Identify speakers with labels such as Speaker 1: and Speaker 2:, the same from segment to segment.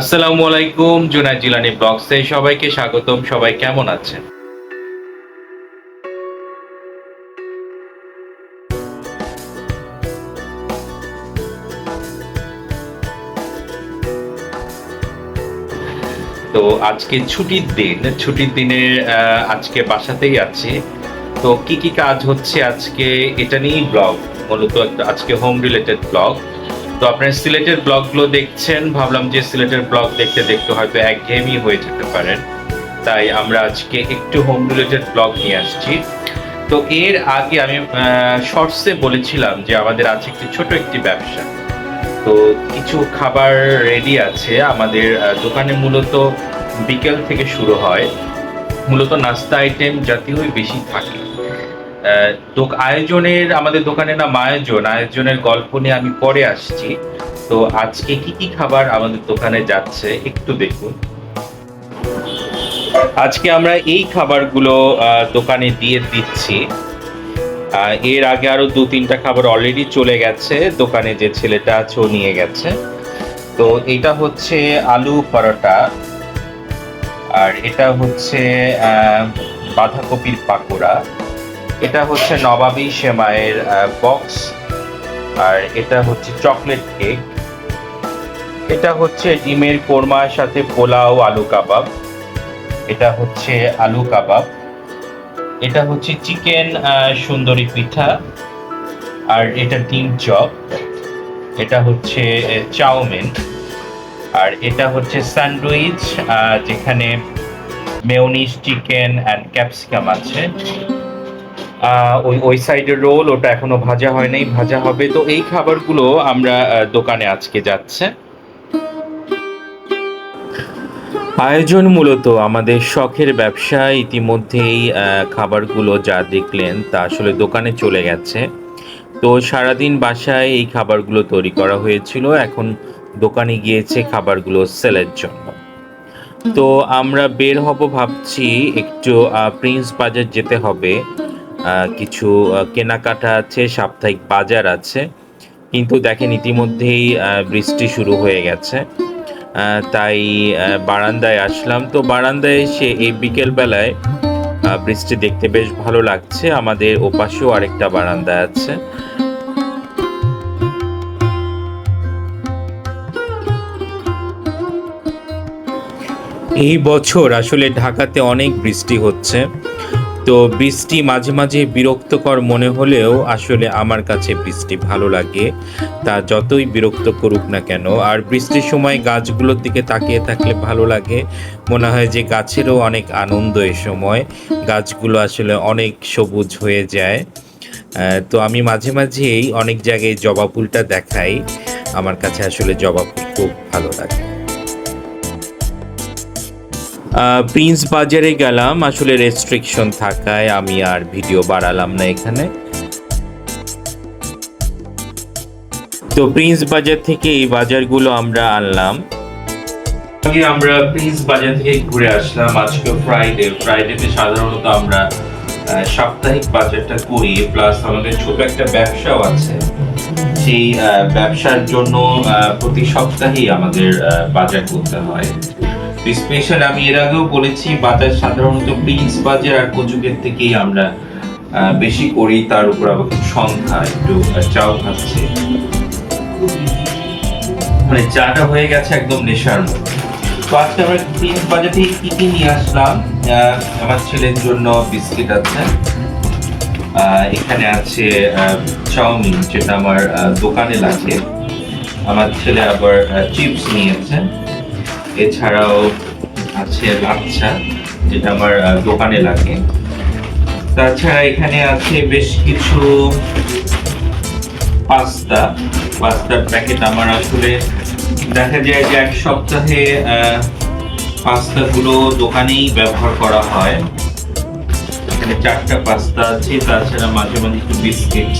Speaker 1: আসসালামু আলাইকুম, জুনাইদ জিলানি ব্লগসে সবাইকে স্বাগতম। সবাই কেমন আছেন? তো আজকে ছুটির দিন। ছুটির দিনে আজকে বাসাতেই আছি। তো কি কি কাজ হচ্ছে আজকে? এটা নিয়েই ব্লগ। মূলত আজকে হোম রিলেটেড ব্লগ। তো আপনার সিলেটের ব্লগগুলো দেখছেন, ভাবলাম যে সিলেটের ব্লগ দেখতে দেখতে হয়তো একঘেয়েমি হয়ে যেতে পারেন। তাই আমরা আজকে একটু হোম রিলেটেড ব্লগ নিয়ে আসছি। তো এর আগে আমি শর্টসে বলেছিলাম যে আমাদের আছে একটি ছোট একটি ব্যবসা। তো কিছু খাবার রেডি আছে। আমাদের দোকানে মূলত বিকেল থেকে শুরু হয়। মূলত নাস্তা আইটেম জাতীয়ই বেশি থাকে। আয়োজনের, আমাদের দোকানের নাম আয়োজন আয়োজনের গল্প নিয়ে আমি পরে আসছি। তো আজকে কি কি খাবার আমাদের দোকানে যাচ্ছে একটু দেখুন। আজকে আমরা এই খাবারগুলো দোকানে দিয়ে দিচ্ছি। এর আগে আরও দু তিনটা খাবার অলরেডি চলে গেছে। দোকানে যে ছেলেটা আছে, ও নিয়ে গেছে। তো এটা হচ্ছে আলু পরোটা। আর এটা হচ্ছে বাঁধাকপির পাকোড়া। এটা হচ্ছে নবাবী সেমাইয়ের বক্স আর এটা হচ্ছে চকলেট কেক এটা হচ্ছে ডিমের কোরমার সাথে পোলাও আলু কাবাব। এটা হচ্ছে আলু কাবাব। এটা হচ্ছে চিকেন সুন্দরী পিঠা। আর এটা ডিম চপ। এটা হচ্ছে চাউমিন। আর এটা হচ্ছে স্যান্ডউইচ যেখানে মেয়নিজ চিকেন অ্যান্ড ক্যাপসিকাম আছে। ওই ওই সাইডের রোল ওটা এখনও ভাজা হয় নাই ভাজা হবে। তো এই খাবারগুলো আমরা দোকানে আজকে যাচ্ছে। আয়োজন মূলত আমাদের শখের ব্যবসা ইতিমধ্যেই খাবারগুলো যা দেখলেন তা আসলে দোকানে চলে গেছে। তো সারাদিন বাসায় এই খাবারগুলো তৈরি করা হয়েছিল। এখন দোকানে গিয়েছে খাবারগুলো সেলের জন্য। তো আমরা বের হব ভাবছি একটু প্রিন্স বাজার যেতে হবে। কিছু কেনাকাটা আছে, সাপ্তাহিক বাজার আছে। কিন্তু দেখেন ইতিমধ্যেই বৃষ্টি শুরু হয়ে গেছে। তাই বারান্দায় আসলাম। তো বারান্দায় এসে এই বিকেলবেলায় বৃষ্টি দেখতে বেশ ভালো লাগছে। আমাদের ওপাশেও আরেকটা বারান্দা আছে। এই বছর আসলে ঢাকাতে অনেক বৃষ্টি হচ্ছে। তো বৃষ্টি মাঝে মাঝে বিরক্তকর মনে হলেও আসলে আমার কাছে বৃষ্টি ভালো লাগে। তা যতই বিরক্ত করুক না কেন, আর বৃষ্টির সময় গাছগুলোর দিকে তাকিয়ে থাকলে ভালো লাগে। মনে হয় যে গাছেরও অনেক আনন্দ এ সময়। গাছগুলো আসলে অনেক সবুজ হয়ে যায়। তো আমি মাঝে মাঝেই অনেক জায়গায় জবা ফুলটা দেখাই। আমার কাছে আসলে জবা ফুল খুব ভালো লাগে। প্রিন্স বাজারে গেলাম। আসলে রেস্ট্রিকশন থাকায় আমি আর ভিডিও বাড়ালাম না এখানে। তো প্রিন্স বাজার থেকে এই বাজারগুলো আমরা আনলাম। আমরা প্রিন্স বাজার থেকে ঘুরে আসলাম। আজকে ফ্রাইডে ফ্রাইডেতে সাধারণত আমরা সাপ্তাহিক বাজারটা করি। প্লাস আমাদের ছোট একটা ব্যবসাও আছে। সেই ব্যবসার জন্য প্রতি সপ্তাহেই আমাদের বাজার করতে হয়। স্পেশাল আমি এর আগেও বলেছি বাজার সাধারণত প্রিন্স বাজার আর কচুকের থেকেই আমরা বেশি করি, তার উপর আবার সংখ্যা, একটু চাও খাচ্ছি। মানে চাটা হয়ে গেছে একদম নেশার মতো। তো আজকে আমরা প্রিন্স বাজার থেকে কি কি নিয়ে আসলাম? আমার ছেলের জন্য বিস্কিট আছে। এখানে আছে চাউমিন, যেটা আমার দোকানে লাগে। আমার ছেলে আবার চিপস নিয়েছে। এছাড়াও আছে লাচ্ছা, যেটা আমার দোকানে লাগে। তাছাড়া এখানে আছে বেশ কিছু পাস্তা। পাস্তার প্যাকেট আমার আসলে দেখা যায় যে এক সপ্তাহে পাস্তাগুলো দোকানেই ব্যবহার করা হয়। এখানে চারটা পাস্তা আছে, তাছাড়া মাঝে মাঝে একটু বিস্কিট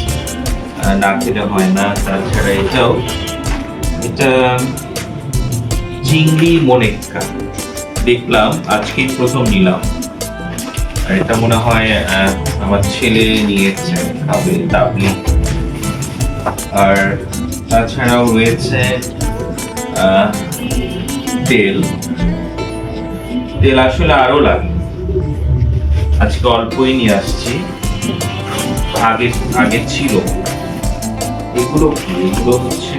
Speaker 1: না খেলে হয় না, তাছাড়া এটাও। এটা চিংড়ি মনেক্কা। দেখলাম, আজকেই প্রথম নিলাম। আর এটা মনে হয় আমার ছেলে নিয়েছে, খাবে ডাবলি আর তাছাড়াও রয়েছে তেল। তেল আসলে আরও লাগে। আজকে অল্পই নিয়ে আসছি। আগে আগে ছিল। এগুলো কি? এগুলো হচ্ছে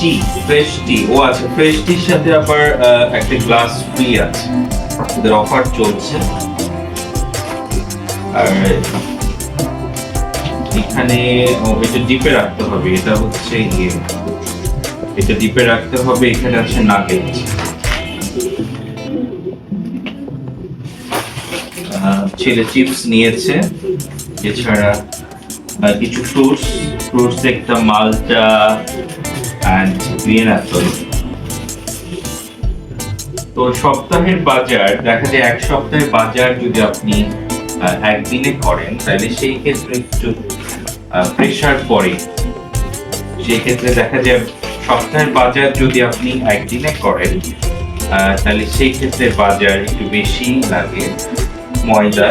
Speaker 1: টি ফ্রেশ টি ও আচ্ছা ফ্রেশ টির সাথে আবার একটা গ্লাস ফ্রি আছে। ওদের অফার চলছে। আর এখানে এটা ডিপে রাখতে হবে। এটা হচ্ছে ইয়ে। এটা ডিপে রাখতে হবে, এখানে আছে নাগেট ছেলে চিপস নিয়েছে। এছাড়া কিছু ফ্রুটস ফ্রুটস একটা মালটা অ্যান্ড অ্যাপল তো সপ্তাহের বাজার, দেখা যায় এক সপ্তাহের বাজার যদি আপনি একদিনে করেন, তাহলে সেই ক্ষেত্রে একটু প্রেশার পড়ে। সেই ক্ষেত্রে দেখা যায় সপ্তাহের বাজার যদি আপনি একদিনে করেন তাহলে সেই ক্ষেত্রে বাজার একটু বেশি লাগে। ময়দা।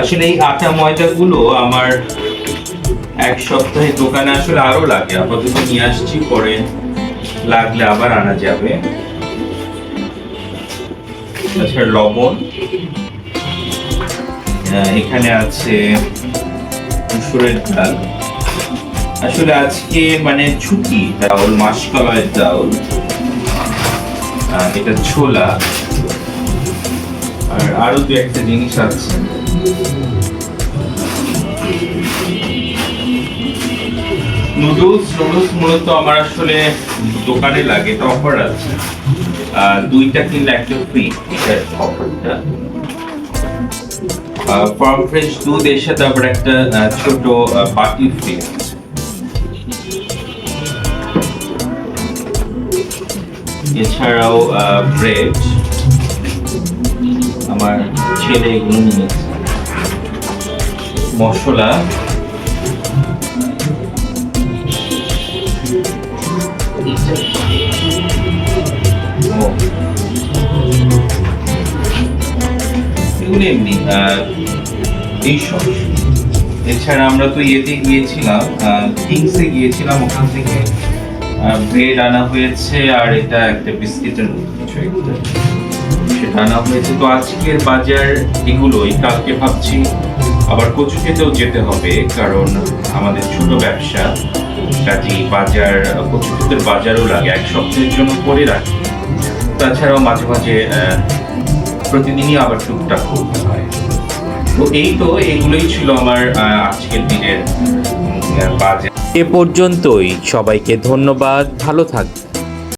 Speaker 1: আসলে এই আটা ময়দাগুলো আমার এক সপ্তাহে দোকানে আসলে আরও লাগে। আপাতত নিয়ে আসছি, পরে লাগলে আবার আনা যাবে। তাছাড়া লবণ। এখানে আছে মুসুরের ডাল। আসলে আজকে মানে ছুটি চাউল মাসকলাইয়ের চাউল এটা ছোলা। আর আরও দু একটা জিনিস আছে। নুডলস নুডলস মূলত আমার আসলে দোকানে লাগে এটা অফার আছে দুইটা কিনলে একটা ফ্রি অফারটা ফার্ম ফ্রেশ দুধ এর সাথে আবার একটা ছোট বাটি ফ্রি এছাড়াও ব্রেড আমার ছেলে এগুলো মশলা এগুলো এমনি এই সস এছাড়া আমরা তো ইয়েতে গিয়েছিলাম কিংসে গিয়েছিলাম ওখান থেকে। ব্রেড আনা হয়েছে আর এটা একটা বিস্কিটের কিছু একটা। সেটা আনা হয়েছে। তো আজকের বাজার কালকে ভাবছি আবার কচু যেতে হবে, কারণ আমাদের ছোট ব্যবসা। কাজী বাজার কচু বাজারও লাগে, এক সপ্তাহের জন্য করে রাখি। তাছাড়াও মাঝে মাঝে প্রতিদিনই আবার টুকটাক করতে হয়। তো এই তো এগুলোই ছিল আমার আজকের দিনের বাজে।
Speaker 2: এ পর্যন্তই। সবাইকে ধন্যবাদ। ভালো থাকবেন।